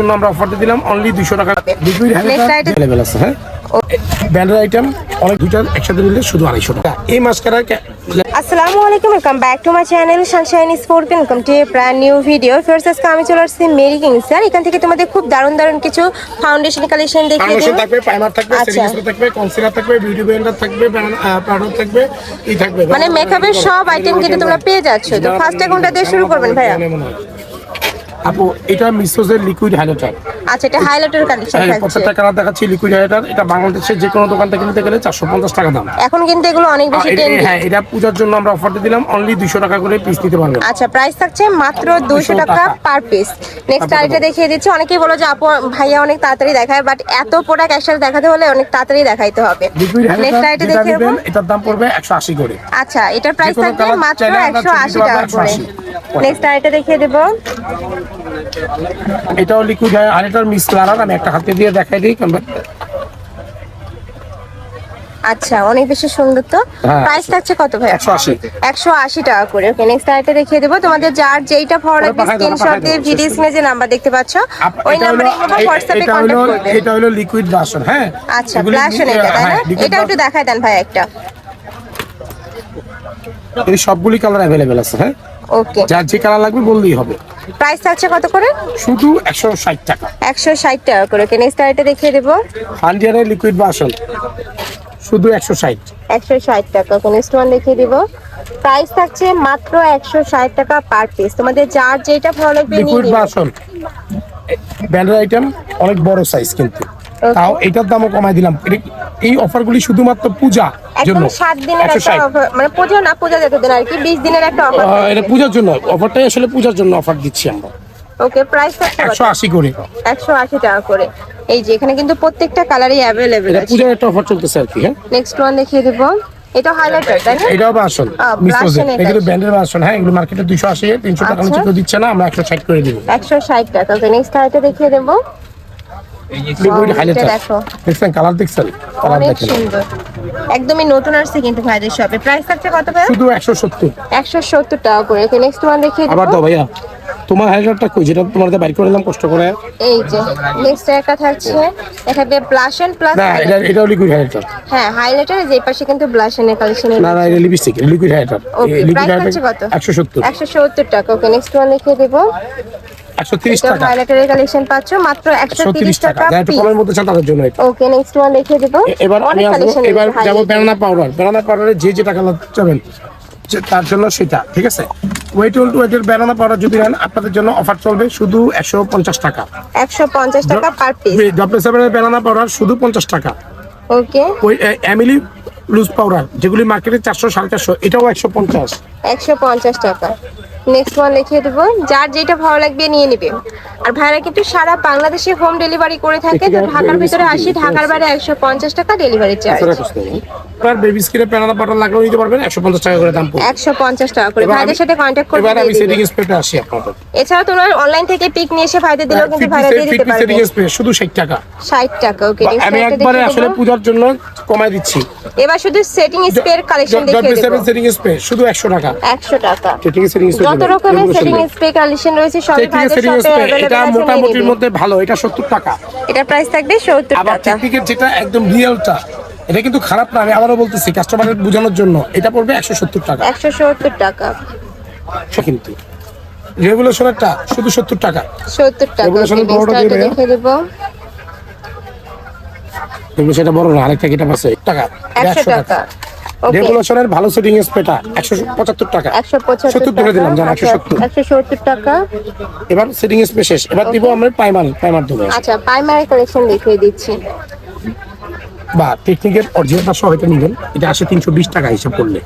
জন্য আমরা অফার দিলাম অনলি দুশো টাকা। লিকুইড অ্যাভেলেবেল আছে হ্যাঁ? ব্যান্ডের আইটেম অনেক দুইটা একসাথে নিলে শুধু আড়াইশো টাকা। এই মাস্কারা আসসালামু আলাইকুম welcome back to my channel sunshine sport welcome to a brand new video first আজকে আমি চলে আসছি মেরি কিং স্যার এখান থেকে তোমাদের খুব দারুণ দারুণ কিছু ফাউন্ডেশন কালেকশন দেখিয়ে ফাউন্ডেশন থাকবে প্রাইমার থাকবে আচ্ছা। থাকবে কনসিলার থাকবে বিউটি ব্লেন্ডার থাকবে পাউডার থাকবে ই থাকবে। মানে মেকআপের সব আইটেম কিন্তু তোমরা পেয়ে যাচ্ছ। তো ফার্স্টে কোনটা দিয়ে শুরু করবেন ভাইয়া? আপু এটা মিসোজের লিকুইড হাইলাইটার আচ্ছা এটা হাইলাইটার কালেকশন থাকছে। প্রত্যেকটা কালার দেখাচ্ছি লিকুইড হাইলাইটার এটা বাংলাদেশের যে কোনো দোকান থেকে নিতে গেলে চারশো পঞ্চাশ টাকা দাম। এখন কিন্তু এগুলো অনেক বেশি ট্রেন্ডি হ্যাঁ এটা পূজার জন্য আমরা অফার দিলাম। অনলি দুশো টাকা করে পিস নিতে পারবেন। আচ্ছা প্রাইস থাকছে মাত্র দুশো 200 টাকা। পার পিস নেক্সট আরেকটা দেখিয়ে দিচ্ছি। অনেকেই বলো যে আপু ভাইয়া অনেক তাড়াতাড়ি দেখায়। বাট এত প্রোডাক্ট একসাথে দেখাতে হলে অনেক তাড়াতাড়ি দেখাইতে হবে। নেক্সট আরেকটা দেখিয়ে দেবো। এটার দাম পড়বে একশো আশি করে। আচ্ছা এটার প্রাইস থাকবে মাত্র চাইলে আমরা একশো আশি ছোট টাকা করে। নেক্সট আরেকটা দেখিয়ে দেবো। এটাও লিকুইড হাইলাইটার মিস কালার আমি একটা হাতে দিয়ে দেখাই দিই আচ্ছা অনেক বেশি সুন্দর তো? হ্যাঁ, প্রাইস থাকছে কত ভাই একশো আশি। একশো আশি টাকা করে। ওকে নেক্সট আরেকটা দেখিয়ে দেবো। তোমাদের যার যেইটা ভালো লাগবে স্ক্রিনশট দিয়ে ভিডিও স্ক্রিনে যে নাম্বার দেখতে পাচ্ছ ওই নাম্বারে হলো- এ- হোয়াটসঅ্যাপে এটা হলো করবে। এটা হলো লিকুইড বাসন হ্যাঁ? আচ্ছা ব্লাশন এটা তাই না? হ্যাঁ, এটা একটু। দেখায় দেন ভাই একটা। এই সবগুলি কালার অ্যাভেলেবেল আছে হ্যাঁ? ওকে যার যে কালার লাগবে বললেই হবে। প্রাইস থাকছে কত করে? শুধু একশো ষাট টাকা। একশো ষাট টাকা করে। ওকে নেক্সট আরেকটা দেখিয়ে দেবো। হান্ড্রেডের লিকুইড বাসন শুধু একশো ষাট। একশো ষাট টাকা। ওকে নেক্সট ওয়ান দেখিয়ে দিব। প্রাইস থাকছে মাত্র একশো ষাট টাকা পার পিস তোমাদের যার যেটা ভালো লাগবে লিকুইড বাসন ব্যান্ডের আইটেম অনেক বড় সাইজ কিন্তু। তাও এটার দামও কমাই দিলাম। এই অফারগুলি শুধুমাত্র পূজা জন্য? মানে পূজা না পূজা যেতে দিন আর কি বিশ দিনের একটা অফার এটা পূজার জন্য অফারটাই আসলে পূজার জন্য অফার দিচ্ছি আমরা। ওকে প্রাইস থাকছে একশো আশি করে। একশো আশি টাকা করে। এই যে এখানে কিন্তু প্রত্যেকটা কালারই এটা আছে। পূজার একটা অফার চলতেছে আর কি হ্যাঁ? নেক্সট ওয়ান দেখিয়ে দিব। এটা হাইলাইটার তাই না? এটাও বাসন এটা। এগুলো ব্যান্ডের বাসন হ্যাঁ? এগুলো মার্কেটে দুইশো আশি তিনশো টাকা নিচে আচ্ছা। দিচ্ছে না আমরা একশো ষাট করে দিব। একশো ষাট টাকা। ওকে নেক্সট আরেকটা দেখিয়ে দেবো লিকুইড এটা হাইলাইটার দেখো। দেখছেন কালার দেখছেন? কালার দেখেন। একদমই নতুন আসছে কিন্তু ভাইদের শপে প্রাইস থাকছে কত ভাই শুধু একশো সত্তর। একশো সত্তর টাকা করে। ওকে নেক্সট ওয়ান দেখিয়ে আবার দেবো দাও ভাইয়া। তোমার হাইলাইটারটা কই? যেটা তোমার বাইর করে নিলাম কষ্ট করে। এই যে নেক্সট একটা থাকছে। এখানে ব্লাশন প্লাস না এটা এটাও লিকুইড হাইলাইটার হ্যাঁ হাইলাইটার যে পাশে কিন্তু ব্লাশনের কালেকশন না না এটা লিপস্টিক লিকুইড হাইলাইটার কত? একশো সত্তর। একশো সত্তর টাকা। ওকে নেক্সট ওয়ান দেবো। টাকা। হাইলাইটারের কালেকশন পাচ্ছ মাত্র একশো একশো তিরিশ তিরিশ টাকা। টাকা একটু কমের মধ্যে চান তাদের জন্য এটা। ওকে নেক্সট ওয়ান দেখিয়ে দেবো। এবার আমি অনেক আসব কালেকশন এবার যাব ব্যানানা পাউডার ব্যানানা পাউডারে যে যে টাকা চাবেন তার জন্য সেটা ঠিক আছে? ওয়েট টু ওয়েটের ব্যানানা পাউডার যদি নেন আপনাদের জন্য অফার চলবে শুধু একশো পঞ্চাশ টাকা। একশো পঞ্চাশ টাকা পার পিস ডব্লিউ সেভেনের ব্যানানা পাউডার শুধু পঞ্চাশ টাকা। ওকে ওই এমিলি লুজ পাউডার যেগুলি মার্কেটে চারশো সাড়ে চারশো এটাও একশো পঞ্চাশ। একশো পঞ্চাশ টাকা। নেক্সট ওয়ান লিখিয়ে দেবো। যার যেটা ভালো লাগবে নিয়ে নিবে। আর ভাইরা কিন্তু সারা বাংলাদেশে হোম ডেলিভারি করে থাকে। তো ঢাকার ভিতরে আসি ঢাকার বাইরে একশো পঞ্চাশ টাকা ডেলিভারি চার্জ আপনার বেবি স্কিনে ব্যানানা পাউডার লাগলেও নিতে পারবেন একশো পঞ্চাশ টাকা করে দাম একশো পঞ্চাশ টাকা করে। এবার ভাইদের সাথে কন্ট্যাক্ট করে আমি সেটিং স্প্রেতে আসি আপনাদের। এছাড়া তোমরা অনলাইন থেকে পিক নিয়ে এসে ভাইদের দিলেও কিন্তু ভাইরা দিয়ে দিতে পারবে। সেটিং স্প্রে শুধু ষাট টাকা। ওকে আমি একবারে আসলে পূজার জন্য কমাই দিচ্ছি। এবার শুধু সেটিং স্প্রে কালেকশন দেখিয়ে ডব্লিউ সেটিং স্প্রে শুধু একশো টাকা। একশো টাকা। সেটিং সেটিং স্প্রে যত রকমের সেটিং স্প্রে কালেকশন রয়েছে? ভাইদের সেটিং স্প্রে এটা মোটামুটির মধ্যে ভালো এটা সত্তর টাকা। এটার প্রাইস থাকবে সত্তর আবার টেকনিকের যেটা একদম রিয়েলটা এটা কিন্তু খারাপ না আমি আবারও বলতেছি কাস্টমারের বোঝানোর জন্য এটা পড়বে একশো সত্তর টাকা। একশো সত্তর টাকা। কিন্তু রেগুলেশনেরটা শুধু সত্তর টাকা। সত্তর টাকা এগুলো শুধু বড়টা। দেখে দেবো সেটা বড় না আরেকটা কিটা আছে টাকা একশো টাকা। ওকে রেগুলেশনের ভালো সেটিং একশো পঁচাত্তর টাকা। একশো পঁচাত্তর সত্তর দিলাম জান টাকা একশো সত্তর। একশো সত্তর টাকা। এবার সেটিং স্প্রে শেষ এবার দিব আমরা প্রাইমার প্রাইমার দেবো আচ্ছা প্রাইমারি কালেকশন দিচ্ছি। বা টেকনিকের অরিজিনালটা সহ এটা নেবেন। এটা আসে তিনশো বিশ টাকা হিসাব করলে।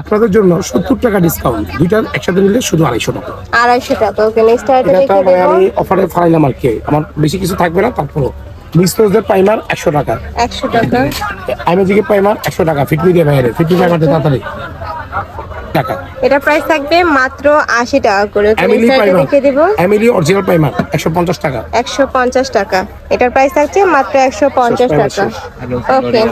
আপনাদের জন্য সত্তর টাকা ডিসকাউন্ট দুইটা একসাথে নিলে শুধু আড়াইশো টাকা। আড়াইশো টাকা। ওকে নেক্সট দেবো। আমি অফারে ফারাইলাম আর কি। আমার বেশি কিছু থাকবে না তারপরও। মিসলোজের প্রাইমার একশো টাকা। একশো টাকা। আইমেজিকে প্রাইমার একশো টাকা ফিটমি দিয়ে বাইরে ফিটমি প্রাইমার তাড়াতাড়ি। টাকা। এটা প্রাইস থাকবে মাত্র আশি টাকা করে। এমিলি প্রাইমার দেখিয়ে দেবো। এমিলি অরিজিনাল প্রাইমার একশো পঞ্চাশ টাকা। একশো পঞ্চাশ টাকা। এটার প্রাইস থাকছে মাত্র একশো পঞ্চাশ টাকা। ওকে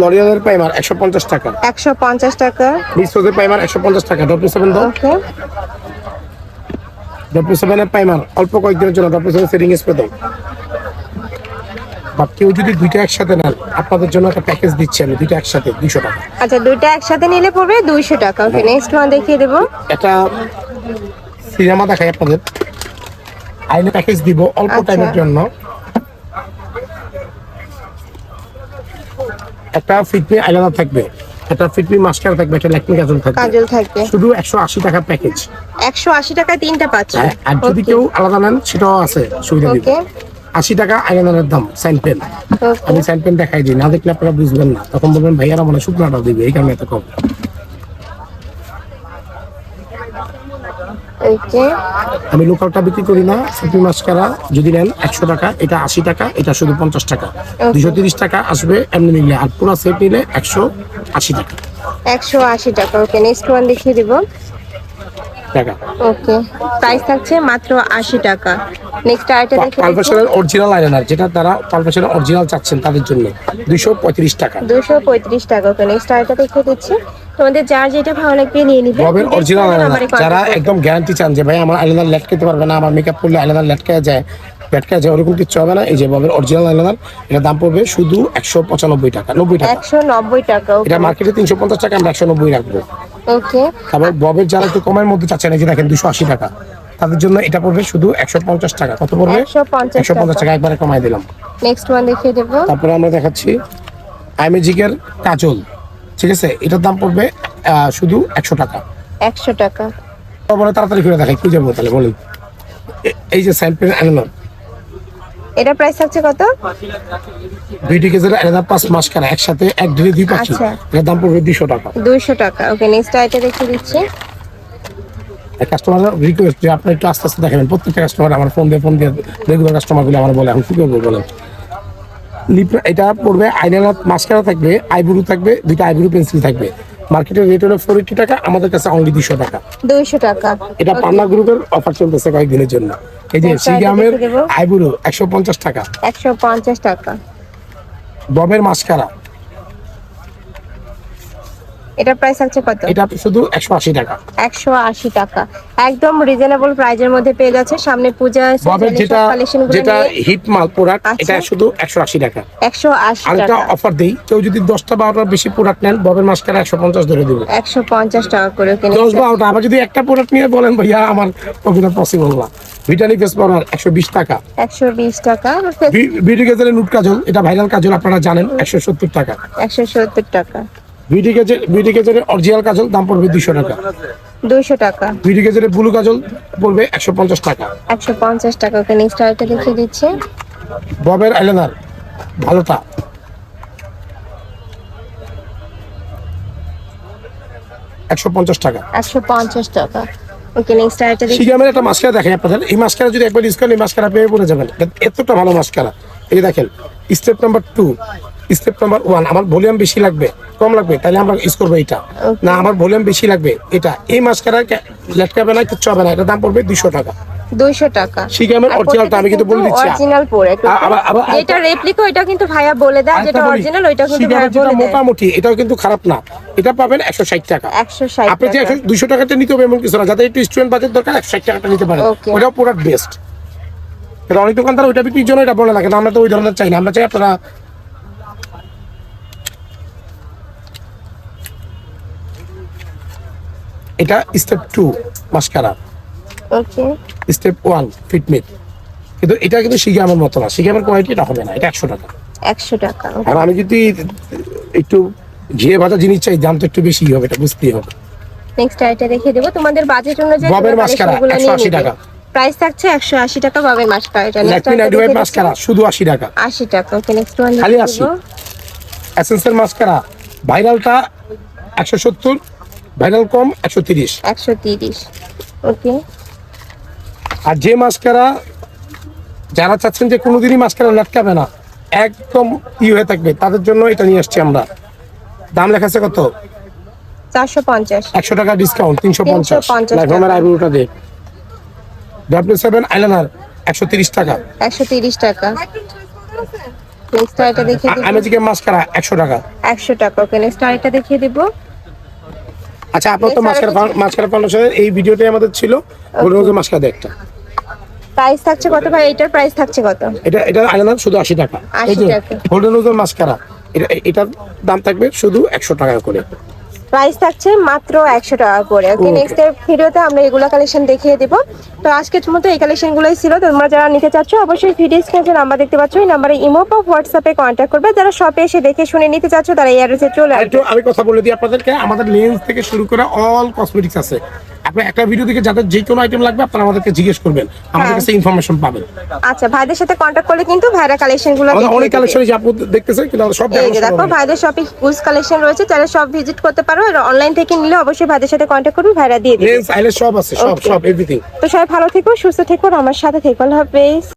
লরিয়ালের প্রাইমার একশো পঞ্চাশ টাকা। একশো পঞ্চাশ টাকা। মিসলোজের প্রাইমার একশো পঞ্চাশ টাকা। ডব্লিউ সেভেন দাও ওকে ডব্লিউ সেভেনের প্রাইমার অল্প কয়েকদিনের জন্য ডব্লিউ সেভেন সেটিং স্প্রে দেয় বা কেউ যদি দুইটা একসাথে নেন আপনাদের জন্য একটা প্যাকেজ দিচ্ছি আমি দুইটা একসাথে দুইশো টাকা। আচ্ছা দুইটা একসাথে নিলে পড়বে দুইশো টাকা। ওকে নেক্সট ওয়ান দেখিয়ে দেবো। একটা সিনেমা দেখাই আপনাদের। আইনে প্যাকেজ দিব অল্প আচ্ছা। টাইমের জন্য। একটা ফিটমি আইলাইনার থাকবে একটা ফিটমি মাস্কার থাকবে একটা ল্যাকমি কাজল থাকবে। কাজল থাকবে। শুধু একশো আশি টাকা প্যাকেজ একশো আশি টাকায় তিনটা পাচ্ছ আর যদি কেউ আলাদা নেন সেটাও আছে সুবিধা দিব। ওকে আশি টাকা আইলাইনারের দাম সাইন পেন। আমি সাইন পেন দেখাই দিই না দেখলে আপনারা বুঝবেন না। তখন বলবেন ভাইয়ারা মনে শুকনাটা দিবে এই কারণে এত কম। আমি লোকালটা বিক্রি করি না সুপি মাস্কারা যদি নেন একশো টাকা এটা আশি টাকা এটা শুধু পঞ্চাশ টাকা। দুশো তিরিশ টাকা আসবে এমনি নিলে আর পুরো সেট নিলে একশো আশি টাকা। একশো আশি টাকা ওকে নেক্সট ওয়ান দেখিয়ে দিব। টাকা। ওকে। প্রাইস থাকছে মাত্র আশি টাকা। নেক্সট আরেকটা দেখে পালফেশনের অরিজিনাল আয়নার যেটা তারা পালফেশনের অরিজিনাল চাচ্ছেন তাদের জন্য। দুইশো পঁয়ত্রিশ টাকা। দুশো পঁয়ত্রিশ টাকা। ওকে নেক্সট দেখে দিচ্ছি। তোমাদের যার যেটা ভালো লাগবে নিয়ে নিবে। অরিজিনাল নাম্বারে যারা একদম গ্যারান্টি চান যে ভাই আমার আয়নার লেটকাতে পারবে না আমার মেকআপ করলে আয়নার লেটকা যায় ওরকম কিছু হবে না। এই যে ববের অরিজিনাল এটা দাম পড়বে শুধু একশো পঁচানব্বই টাকা নব্বই টাকা। একশো নব্বই টাকা এটা মার্কেটে তিনশো পঞ্চাশ টাকা আমরা একশো নব্বই রাখব। ওকে তারপর ববের যারা একটু কমের মধ্যে চাচ্ছেন এই যে দেখেন দুশো আশি টাকা। তাদের জন্য এটা পড়বে শুধু একশো পঞ্চাশ টাকা। কত পড়বে? 150 একশো পঞ্চাশ টাকা একবারে কমাই দিলাম। নেক্সট ওয়ান দেখিয়ে দেবো। তারপরে আমরা দেখাচ্ছি আইমেজিকের কাজল। ঠিক আছে? এটার দাম পড়বে শুধু একশো টাকা। একশো টাকা। তারপরে তাড়াতাড়ি করে দেখাই কি যাব তাহলে বলুন। এই যে স্যাম্পেল অ্যানার এটা প্রাইস থাকছে কত? বিউটি কেজের পাঁচ মাস কেনা একসাথে এক দিনে দুই আচ্ছা। দাম পড়বে টাকা। দুইশো টাকা। ওকে নেক্সট দেখিয়ে দিচ্ছি। কাস্টমার রিকোয়েস্ট যে আপনি একটু আস্তে আস্তে দেখাবেন প্রত্যেকটা কাস্টমার আমার ফোন দিয়ে ফোন দিয়ে রেগুলার কাস্টমারগুলো আমার বলে এখন কি করব বলেন? এটা পড়বে মাস্কারা থাকবে আইব্রু থাকবে দুইটা আইব্রু পেন্সিল থাকবে। মার্কেটের রেট হলো ফোর এইটি টাকা আমাদের কাছে অনলি দুশো টাকা। দুইশো টাকা। এটা পান্না গ্রুপের অফার চলতেছে কয়েকদিনের জন্য। এই যে সিগামের দেবো। একশো পঞ্চাশ টাকা। একশো পঞ্চাশ টাকা। ববের মাস্কারা। এটা প্রাইস থাকছে কত? এটা শুধু একশো আশি টাকা। একশো আশি টাকা। একদম রিজনেবল প্রাইজের মধ্যে পেয়ে যাচ্ছে। সামনে পূজা ববের যেটা যেটা হিট মাল প্রোডাক্ট আচ্ছা। এটা শুধু একশো আশি টাকা। একশো আশি আর একটা অফার দেই। কেউ যদি দশটা বারোটা বেশি প্রোডাক্ট নেন ববের মাস্কারা একশো পঞ্চাশ ধরে দেবো। একশো পঞ্চাশ টাকা করে কিনে দশ বারোটা আবার যদি একটা প্রোডাক্ট নিয়ে বলেন ভাইয়া আমার ওগুলো পসিবল না। ভিটানি ফেস পাউডার একশো বিশ টাকা। একশো বিশ টাকা। বিউটি গেজের নুট কাজল এটা ভাইরাল কাজল আপনারা জানেন একশো সত্তর টাকা। একশো সত্তর টাকা। বিউটি গেজের বিউটি গেজের অরিজিনাল কাজল দাম পড়বে দুশো টাকা। দুইশো টাকা। বিউটি গেজের ব্লু কাজল পড়বে একশো পঞ্চাশ টাকা। একশো পঞ্চাশ টাকা ওকে নেক্সট আরেকটা দেখিয়ে দিচ্ছি। ববের আইলাইনার ভালোটা। একশো পঞ্চাশ টাকা। একশো পঞ্চাশ টাকা। ওকে নেক্সট আরেকটা দেখি। সিগামের একটা মাস্কারা দেখেন আপনাদের এই মাস্কারা যদি একবার ইউজ করেন এই মাস্কারা পেয়ে পড়ে যাবেন। এতটা ভালো মাস্কারা। এই দেখেন step number two step number one আমার ভলিউম বেশি লাগবে কম লাগবে তাহলে আমরা ইউজ করব এটা না আমার ভলিউম বেশি লাগবে এটা। এই মাস্কারা লেটকাবে না কিচ্ছু হবে না এটা দাম পড়বে দুশো টাকা। দুইশো টাকা। সিগামের অরিজিনালটা আমি কিন্তু বলে দিচ্ছি। অরিজিনাল পরে আ- আবার- আবার- যেটা রেপ্লিকা ওইটা কিন্তু ভাইয়া বলে দেয় যেটা অরিজিনাল ওইটা কিন্তু ভাইয়া বলে দেয়। মোটামুটি এটাও কিন্তু খারাপ না। এটা পাবেন একশো ষাট টাকা। একশো ষাট আপনি যে টাকা। দুশো টাকাটা নিতে হবে এমন কিছু না। যাদের একটু স্টুডেন্ট বাজেট দরকার একশো ষাট টাকাটা নিতে পারেন। ওটাও প্রোডাক্ট বেস্ট এটা অনেক দোকানদার ওইটা বিক্রির জন্য এটা বলে না কিন্তু আমরা তো ওই ধরনের চাই না। আমরা চাই আপনারা এটা step two mascara okay step one ফিটমিট কিন্তু এটা কিন্তু শিগামের মতো না। শিগামের কোয়ালিটি এটা হবে না। এটা একশো টাকা। একশো টাকা আর আমি যদি একটু ঘিয়ে ভাজা জিনিস চাই দাম তো একটু বেশি হবে এটা বুঝতেই হবে। নেক্সট আইটা দেখিয়ে দেবো। তোমাদের বাজেট অনুযায়ী ববের মাস্কারা, 180 টাকা। প্রাইস থাকছে একশো আশি টাকা ববের মাস্কারা এটা নাইট ওয়েব মাস্কারা শুধু আশি টাকা। আশি টাকা ওকে নেক্সট ওয়ান খালি 80 এসেন্সের মাস্কারা ভাইরালটা একশো সত্তর ভাইরাল কম একশো তিরিশ। একশো তিরিশ ওকে আর যে মাস্কারা যারা চাচ্ছেন যে কোনোদিনই মাস্কারা লটকাবে না একদম ই হয়ে থাকবে। তাদের জন্য এটা নিয়ে আসছি আমরা। দাম লেখা আছে কত? চারশো পঞ্চাশ। একশো টাকা ডিসকাউন্ট তিনশো পঞ্চাশ। 350 লাইফমের টাকা। আইব্রোটা দিয়ে ডাব্লিউ সেভেন আইলানার একশো তিরিশ টাকা। একশো তিরিশ টাকা। নেক্সট আইটা দেখিয়ে দিব। আমেজিকের মাস্কারা একশো টাকা। একশো টাকা। ওকে নেক্সট আইটা দেখিয়ে দিব। আচ্ছা আপনার তো মাস্কারা মাস্কারা ফাউন্ডেশনের এই ভিডিওটাই আমাদের ছিল। গোল্ডেন রোজের মাস্কারা একটা। প্রাইস থাকছে কত ভাই? এটার প্রাইস থাকছে কত? এটা এটা আয়নার শুধু আশি টাকা। 80 টাকা। গোল্ডেন রোজের মাস্কারা এটা এটার দাম থাকবে শুধু একশো টাকা করে। প্রাইস থাকছে মাত্র একশো টাকা করে। ওকে. নেক্সট ভিডিওতে আমরা এগুলো কালেকশন দেখিয়ে দিব। তো আজকের মতো এই কালেকশন গুলোই ছিল। তোমরা যারা নিতে চাচ্ছ অবশ্যই ভিডিও স্ক্রিনে নাম্বার দেখতে পাচ্ছ। এই নাম্বারে ইমো বা হোয়াটসঅ্যাপে কন্ট্যাক্ট করবে। যারা শপে এসে দেখে শুনে নিতে চাচ্ছ তারা এই অ্যাড্রেসে চলে আসবে। আমি কথা বলে দিই আপনাদেরকে। আমাদের লেন্স থেকে শুরু করে অল কসমেটিক্স আছে। আপনি একটা ভিডিও দেখে যাদের যে কোনো আইটেম লাগবে আপনারা আমাদেরকে জিজ্ঞেস করবেন আমাদের হ্যাঁ। কাছে ইনফরমেশন পাবেন। আচ্ছা ভাইদের সাথে কন্টাক্ট করলে কিন্তু ভাইরা কালেকশনগুলো আমাদের অনেক কালেকশন যে আপনি দেখতেছেন কিন্তু সব এই যে দেখো ভাইদের শপে কালেকশন রয়েছে যারা সব ভিজিট করতে পারো আর অনলাইন থেকে নিলে অবশ্যই ভাইদের সাথে কন্ট্যাক্ট করবে ভাইরা দিয়ে দিবে। লেন্স আইলে সব আছে সব সব এভরিথিং তো সবাই ভালো থেকো সুস্থ থেকো আমার সাথে থেকো আল্লাহ হাফেজ।